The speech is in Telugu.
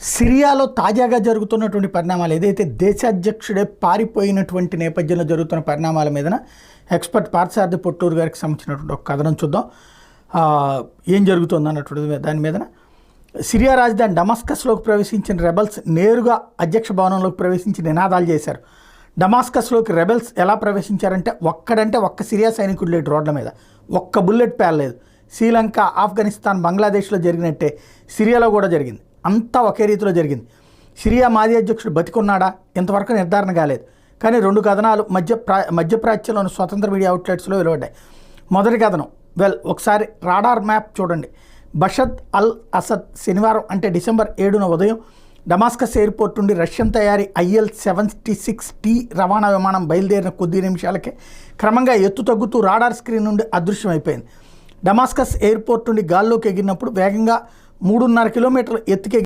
సిరియాలో తాజాగా జరుగుతున్నటువంటి పరిణామాలు ఏదైతే దేశాధ్యక్షుడే పారిపోయినటువంటి నేపథ్యంలో జరుగుతున్న పరిణామాల మీదన ఎక్స్పర్ట్ పార్థసారథి పొట్టూరు గారికి సంబంధించినటువంటి ఒక కథనం చూద్దాం. ఏం జరుగుతుంది అన్నటువంటి దాని మీదన. సిరియా రాజధాని డమాస్కస్లోకి ప్రవేశించిన రెబల్స్ నేరుగా అధ్యక్ష భవనంలోకి ప్రవేశించి నినాదాలు చేశారు. డమాస్కస్లోకి రెబెల్స్ ఎలా ప్రవేశించారంటే ఒక్కడంటే ఒక్క సిరియా సైనికుడు లేడు రోడ్ల మీద. ఒక్క బుల్లెట్ పేలలేదు. శ్రీలంక ఆఫ్ఘనిస్తాన్ బంగ్లాదేశ్లో జరిగినట్టే. సిరియాలో కూడా జరిగింది. అంతా ఒకే రీతిలో జరిగింది. సిరియా మాజీ అధ్యక్షుడు బతికున్నాడా? ఇంతవరకు నిర్ధారణ కాలేదు. కానీ రెండు కథనాలు మధ్య ప్రా మధ్యప్రాచ్యంలోని స్వతంత్ర మీడియా అవుట్లెట్స్లో వెలువడ్డాయి. మొదటి కథనం వెల్ ఒకసారి రాడార్ మ్యాప్ చూడండి. బషద్ అల్ అసద్ శనివారం అంటే డిసెంబర్ ఏడున ఉదయం డమాస్కస్ ఎయిర్పోర్ట్ నుండి రష్యన్ తయారీ ఐఎల్ సెవెంటీ సిక్స్ టీ రవాణా విమానం బయలుదేరిన కొద్ది నిమిషాలకే క్రమంగా ఎత్తు తగ్గుతూ రాడార్ స్క్రీన్ నుండి అదృశ్యమైపోయింది. డమాస్కస్ ఎయిర్పోర్ట్ నుండి గాల్లోకి ఎగిరినప్పుడు వేగంగా మూడున్నర కిలోమీటర్ల ఎత్తుకి